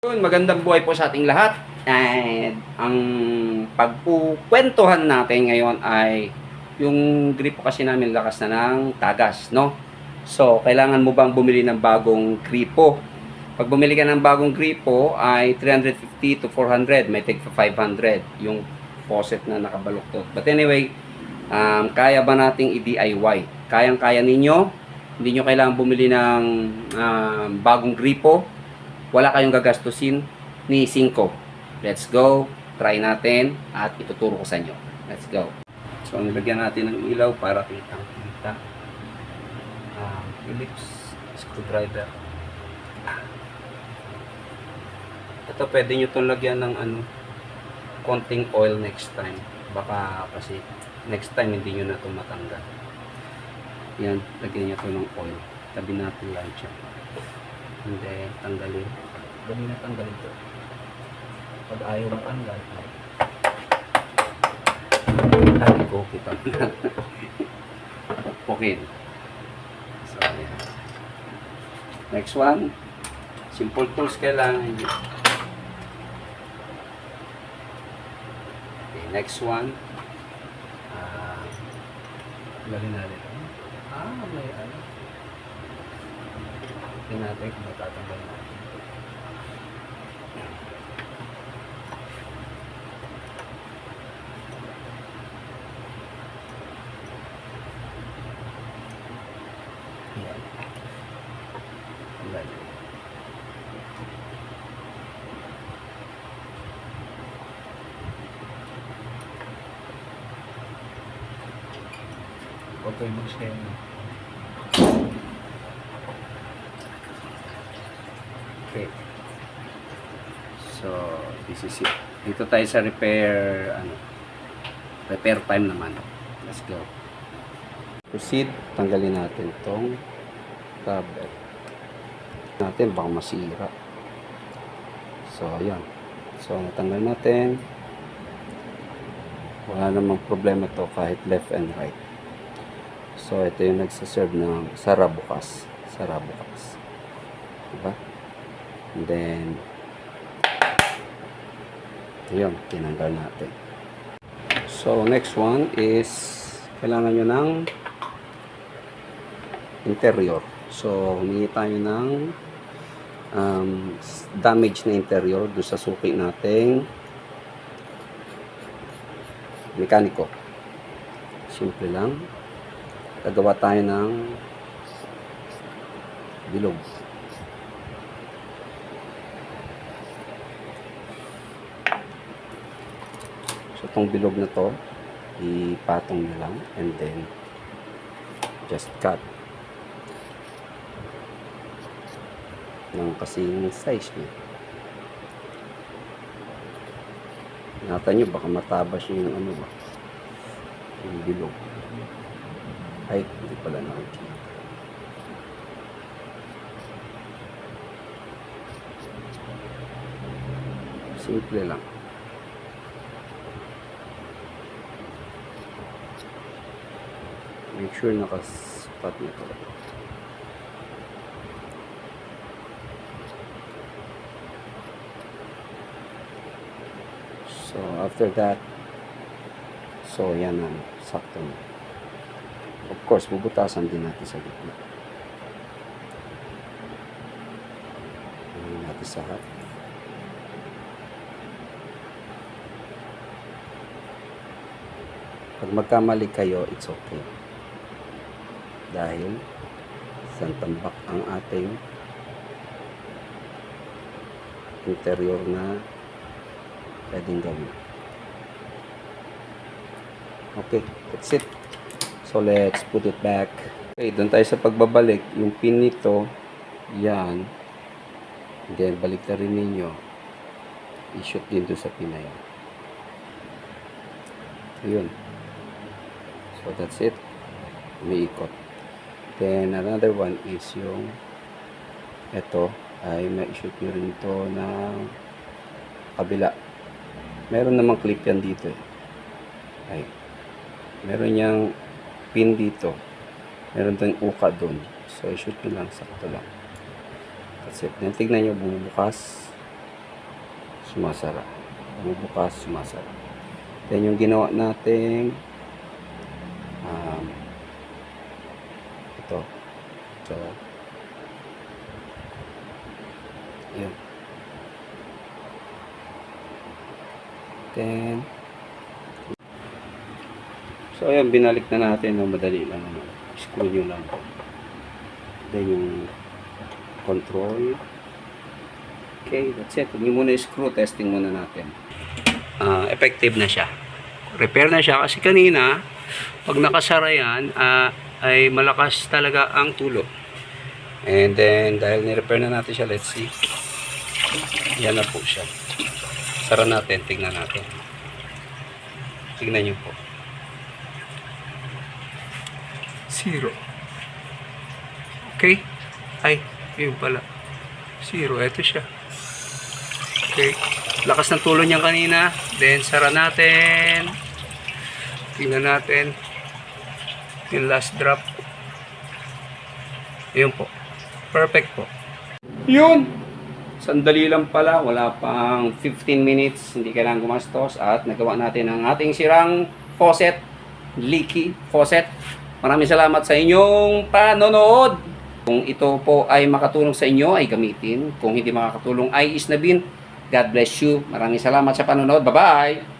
Yun, magandang buhay po sa ating lahat. And ang pagpukwentuhan natin ngayon ay yung gripo kasi namin lakas na ng tagas, no? So, kailangan mo bang bumili ng bagong gripo? Pag bumili ka ng bagong gripo ay 350 to 400, may tig 500 yung faucet na nakabaluktot. But anyway, um, kaya ba nating i-DIY? Kayang-kaya ninyo? Hindi nyo kailangan bumili ng um, bagong gripo wala kayong gagastusin ni 5. Let's go. Try natin at ituturo ko sa inyo. Let's go. So, nilagyan natin ng ilaw para kitang kita. Um, Phillips screwdriver. Ito, pwede nyo itong lagyan ng ano, konting oil next time. Baka kasi next time hindi nyo na ito matanggal. Yan, lagyan nyo ito ng oil. Tabi natin lang siya. Hindi, tanggalin. Dali na tanggalin ito. Pag ayaw matanggal. Ay, ko kita. okay. So, ayan. Next one. Simple tools kailangan nyo. Okay, next one. Ah, lalin natin. Ah, may ano. Tingnan natin kung matatanggal natin. Yan. Tanggal. Huwag kayo mag-share. Okay. So, this is it. Dito tayo sa repair, ano, repair time naman. Let's go. Proceed. Tanggalin natin tong cover. Natin, baka masira. So, ayan. So, natanggal natin. Wala namang problema to kahit left and right. So, ito yung nagsaserve ng sara bukas. Sara bukas. Diba? And then, yun, tinanggal natin. So, next one is, kailangan nyo ng interior. So, humingi tayo ng um, damage na interior doon sa suki nating mekaniko. Simple lang. Gagawa tayo ng bilog. Itong bilog na to, ipatong nyo lang and then just cut ng kasing size nyo. Ingatan nyo, baka matabas yung ano ba, yung bilog. Ay, hindi pala nakikita. Simple lang. Make sure nakaspat na to. So, after that, so yan na, sakto na. Of course, bubutasan din natin sa gitna. Ano natin sa hat. Pag magkamali kayo, it's okay. Dahil isang tambak ang ating interior na pwedeng gawin. Okay, that's it. So let's put it back. Okay, doon tayo sa pagbabalik. Yung pin nito, yan. Then, balik na rin ninyo. I-shoot din doon sa pin na yan. Ayun. So that's it. Umiikot. Then another one is yung ito ay ma-shoot nyo rin ito ng kabila. Meron namang clip yan dito eh. Ay. Meron niyang pin dito. Meron tayong uka doon. So, i-shoot nyo lang. Sakto lang. That's it. Then, tignan nyo bumubukas. sumasara. Bumubukas, sumasara. Then yung ginawa natin um, ito. So, yun. Then, so ayan, binalik na natin ng madali lang. Ano, screw nyo lang. Then yung control. Okay, that's it. Nyo muna screw, testing muna natin. Ah, effective na siya. Repair na siya kasi kanina, pag nakasara yan, ah, ay malakas talaga ang tulo. And then, dahil ni-repair na natin siya, let's see. Yan na po siya. Sara natin, tingnan natin. Tingnan nyo po. Zero. Okay? Ay, yun pala. Zero, eto siya. Okay. Lakas ng tulo niyan kanina. Then, sara natin. Tingnan natin. Yung last drop. Yun po. Perfect po. Yun! Sandali lang pala. Wala pang 15 minutes. Hindi kailangan gumastos. At nagawa natin ang ating sirang faucet. Leaky faucet. Maraming salamat sa inyong panonood. Kung ito po ay makatulong sa inyo, ay gamitin. Kung hindi makakatulong, ay isnabin. God bless you. Maraming salamat sa panonood. Bye-bye!